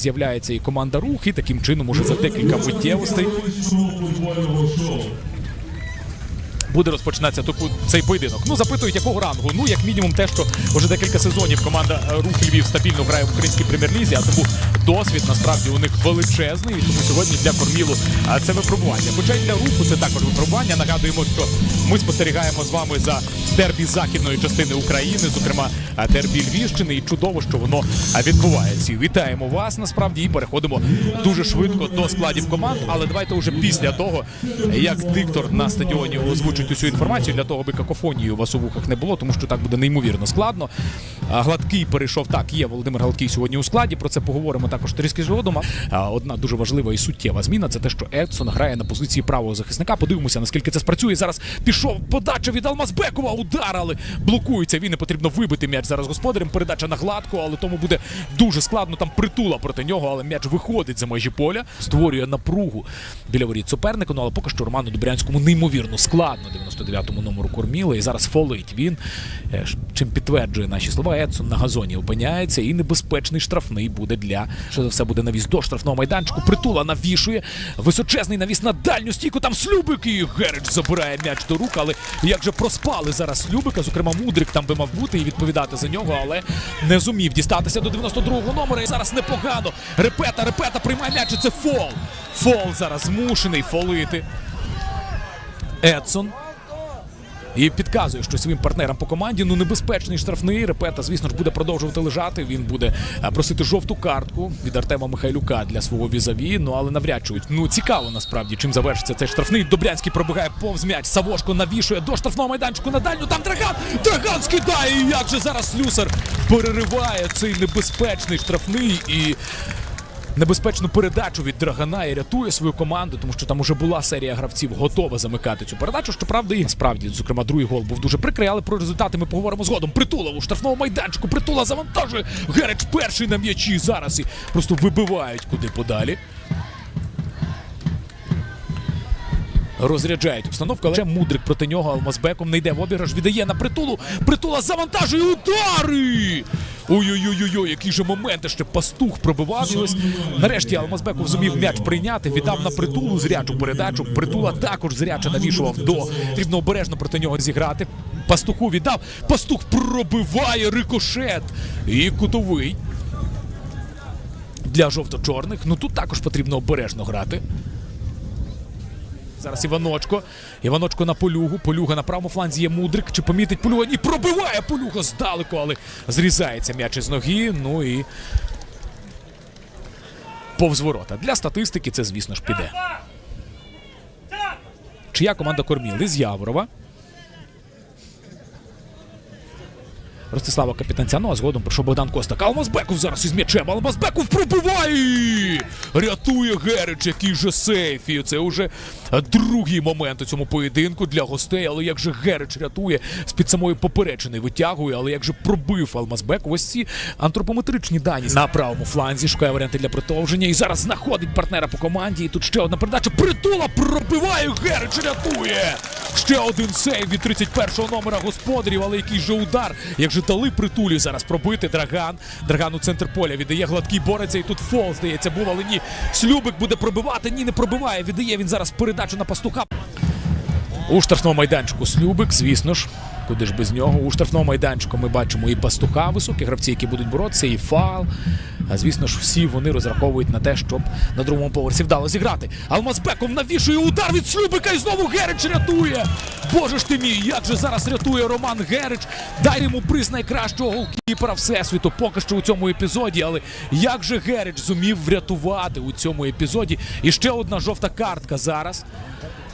З'являється і команда рух, і таким чином уже за декілька миттєвостей буде розпочинатися цей поєдинок. Ну, запитують, якого рангу. Ну, як мінімум, те, що вже декілька сезонів команда Рух Львів стабільно грає в українській прем'єр-лізі, а тому досвід насправді у них величезний. Тому сьогодні для Кормілу це випробування. Хоча й для руху це також випробування. Нагадуємо, що ми спостерігаємо з вами за дербі західної частини України, зокрема дербі Львівщини. І чудово, що воно відбувається. Вітаємо вас насправді і переходимо дуже швидко до складів команд. Але давайте вже після того, як диктор на стадіоні озвучить усю інформацію для того, аби какофонії у вас у вухах не було, тому що так буде неймовірно складно. Гладкий перейшов так. Є Володимир Гладкий сьогодні у складі. Про це поговоримо також трішки згодом. Одна дуже важлива і суттєва зміна це те, що Едсон грає на позиції правого захисника. Подивимося, наскільки це спрацює. Зараз пішов подача від Алмазбекова. Удар, але блокується. Він не потрібно вибити м'яч зараз господарем. Передача на гладку, але тому буде дуже складно. Там притула проти нього, але м'яч виходить за межі поля, створює напругу біля воріт суперника. Ну але поки що Роману Добрянському неймовірно складно 99-му номеру корміла. І зараз фолить він. е, Чим підтверджує наші слова, Едсон на газоні опиняється і небезпечний штрафний буде для що за все буде навіс до штрафного майданчику. Притула навішує височезний навіс на дальню стійку. Там Слюбик і Герич забирає м'яч до рук. Але як же проспали зараз Слюбика, зокрема Мудрик там би мав бути і відповідати за нього, але не зумів дістатися до 92-го номера. І зараз непогано. Репета, репета приймає м'яч. і Це фол. Фол зараз змушений фолити. Едсон. І підказує, що своїм партнерам по команді ну небезпечний штрафний. Репета, звісно ж, буде продовжувати лежати. Він буде е, просити жовту картку від Артема Михайлюка для свого візаві. Ну але навряд чи ну цікаво насправді, чим завершиться цей штрафний. Добрянський пробігає повз м'яч. Савошко навішує до штрафного майданчику на дальню. Там Драган! Драган скидає! І як же зараз слюсар перериває цей небезпечний штрафний і. Небезпечну передачу від Драгана і рятує свою команду, тому що там уже була серія гравців готова замикати цю передачу. Щоправда, і справді, зокрема, другий гол був дуже прикрий, але про результати ми поговоримо згодом. Притула у штрафному майданчику. Притула завантажує. Гереч перший на м'ячі зараз і просто вибивають куди подалі. Розряджають обстановку, але мудрик проти нього Алмазбеком не йде в обіграш, віддає на притулу. Притула завантажує удари! Ой-ой-ой, які же моменти ще пастух пробивав. Нарешті Алмазбеков зумів м'яч прийняти, віддав на притулу зрячу передачу. Притула також зряче навішував до. Потрібно обережно проти нього зіграти. Пастуху віддав. Пастух пробиває рикошет. І кутовий. Для жовто-чорних. Ну тут також потрібно обережно грати. Зараз Іваночко. Іваночко на полюгу. Полюга на правому фланзі є мудрик. Чи помітить полюга? І пробиває полюга здалеку, але зрізається м'яч із ноги. Ну і. Повз ворота. Для статистики це, звісно ж, піде. Чия команда корміли з Яворова. Ростислава Капітанця, ну а згодом прийшов Богдан Костак. Алмазбеков зараз із м'ячем. Алмазбеков пробиває! Рятує Герич, який же сейф. Це вже другий момент у цьому поєдинку для гостей. Але як же Герич рятує з-під самої поперечини витягує, але як же пробив Алмазбеков. Ось ці антропометричні дані на правому фланзі. Шукає варіанти для продовження. І зараз знаходить партнера по команді. І тут ще одна передача. Притула пробиває. Герич рятує. Ще один сейв від 31-го номера господарів, але який же удар. Як же дали притулі зараз пробити Драган. Драган у центр поля віддає гладкий бореться. І тут фол, здається, був, але ні. Слюбик буде пробивати. Ні, не пробиває. Віддає він зараз передачу на пастуха. У штрафному майданчику Слюбик, звісно ж, куди ж без нього. У штрафному майданчику ми бачимо і пастуха, високі гравці, які будуть боротися, і фал. А звісно ж, всі вони розраховують на те, щоб на другому поверсі вдало зіграти. Алмазбеков навішує удар від Слюбика і знову Герич рятує. Боже ж ти мій, як же зараз рятує Роман Герич. Дай йому приз найкращого голкіпера Всесвіту поки що у цьому епізоді. Але як же Герич зумів врятувати у цьому епізоді? І ще одна жовта картка зараз.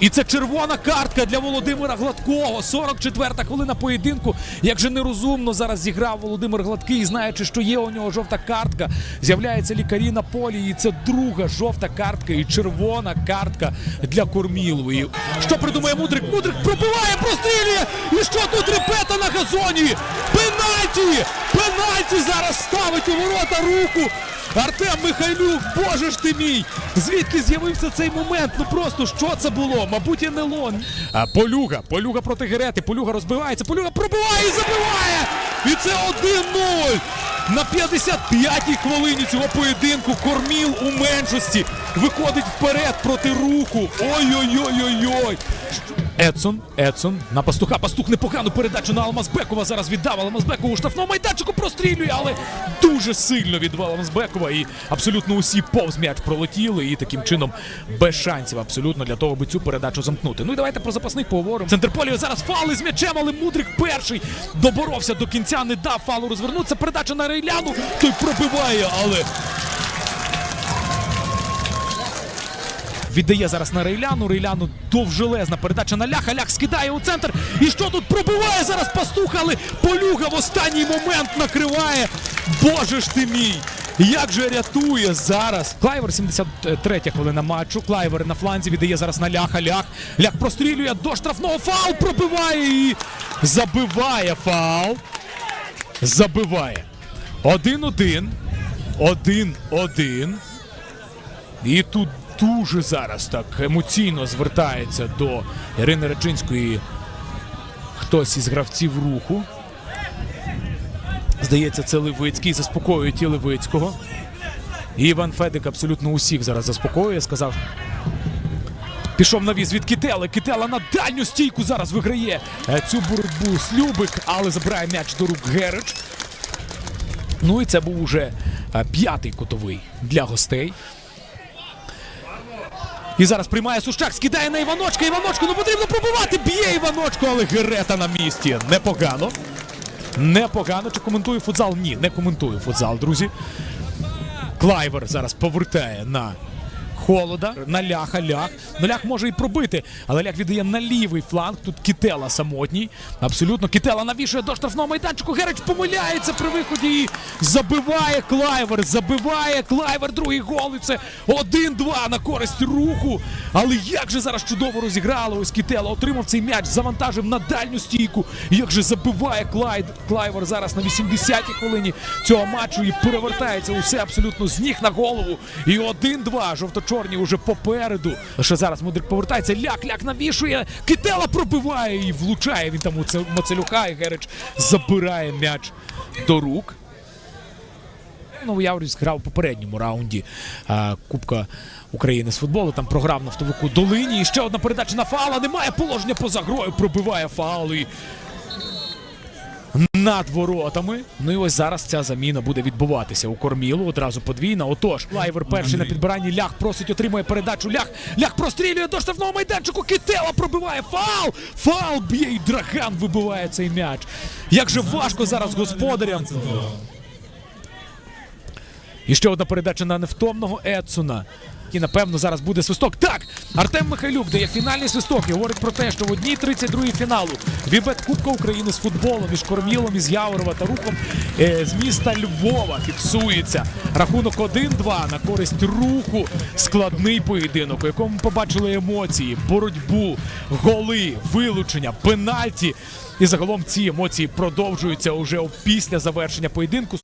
І це червона картка для Володимира Гладкого. 44-та хвилина поєдинку. Як же нерозумно зараз зіграв Володимир Гладкий, знаючи, що є у нього жовта картка. З'являються лікарі на полі. І це друга жовта картка і червона картка для Кормілової. Що придумає Мудрик? Мудрик пробиває, прострілює! І що тут репета на газоні? Пенальті! Пенальті зараз ставить у ворота руку. Артем Михайлюк, боже ж ти мій! Звідки з'явився цей момент? Ну просто що це було? Мабуть, і. А Полюга, Полюга проти Герети. Полюга розбивається, Полюга пробиває і забиває! І це 1-0! на 55-й хвилині цього поєдинку Корміл у меншості виходить вперед проти руху. Ой-ой-ой-ой-ой. Едсон, Едсон на пастуха. Пастух непогану передачу на Алмазбекова зараз віддав. Алмазбеков у штрафному майданчику прострілює, але дуже сильно віддав Алмазбекова. І абсолютно усі повз м'яч пролетіли. І таким чином без шансів абсолютно для того, аби цю передачу замкнути. Ну і давайте про запасних поговоримо. Центрполіо зараз фали з м'ячем, але Мудрик перший доборовся до кінця, не дав фалу розвернутися. Передача на Рейляну. Той пробиває, але Віддає зараз на Рейляну. Рейляну довжелезна передача на ляха. Лях скидає у центр. І що тут пробиває зараз пастух, але Полюга в останній момент накриває. Боже ж ти мій! Як же рятує зараз? Клайвер 73 хвилина матчу. Клайвер на фланзі віддає зараз на ляха. Лях. Лях прострілює до штрафного фал. Пробиває і забиває фал. Забиває. 1-1. 1-1. І тут дуже зараз так емоційно звертається до Ірини Речинської хтось із гравців руху. Здається, це Левицький. Заспокоює ті Левицького. І Іван Федик абсолютно усіх зараз заспокоює. Сказав. Пішов навіз від Кітели. Кітела на дальню стійку зараз виграє е, цю боротьбу Слюбик, але забирає м'яч до рук Герич. Ну і це був уже е, п'ятий кутовий для гостей. І зараз приймає Сущак, скидає на Іваночка. Іваночку, ну потрібно пробувати. Б'є Іваночку, але Герета на місці. Непогано. Непогано. Чи коментує футзал? Ні, не коментує футзал, друзі. Клайвер зараз повертає на холода, на ляха, лях. Ну лях може і пробити, але лях віддає на лівий фланг. Тут Кітела самотній. Абсолютно Кітела навішує до штрафного майданчику. Герич помиляється при виході і забиває Клайвер. Забиває Клайвер. Другий гол. І це 1-2 на користь руху. Але як же зараз чудово розіграли. Ось Кітела отримав цей м'яч, завантажив на дальню стійку. Як же забиває Клайд Клайвер зараз на 80-й хвилині цього матчу і перевертається усе абсолютно з ніг на голову. І 1-2. Жовто-чорні уже попереду. Лише зараз Мудрик повертається. Ляк, ляк навішує. Кітела пробиває і влучає він там у це Мацелюка. І Герич забирає м'яч до рук. Новояврівськ грав у попередньому раунді а, Кубка України з футболу. Там програв нафтовику Долині. І ще одна передача на фала. Немає положення поза грою. Пробиває фал над воротами. Ну і ось зараз ця заміна буде відбуватися у кормілу. Одразу подвійна. Отож, лайвер перший на підбиранні. Лях просить, отримує передачу. Лях. Лях прострілює до штрафного майданчику. Кітела пробиває фал. Фал б'є і Драган вибиває цей м'яч. Як же важко зараз господарям. І ще одна передача на невтомного Едсона. І напевно зараз буде свисток. Так, Артем Михайлюк дає фінальний свисток і говорить про те, що в одній 32-й фіналу Вібет Кубка України з футболу між Кормілом із Яворова та Рухом е, з міста Львова фіксується. Рахунок 1-2 на користь руху. Складний поєдинок, у якому ми побачили емоції, боротьбу, голи, вилучення, пенальті. І загалом ці емоції продовжуються уже після завершення поєдинку.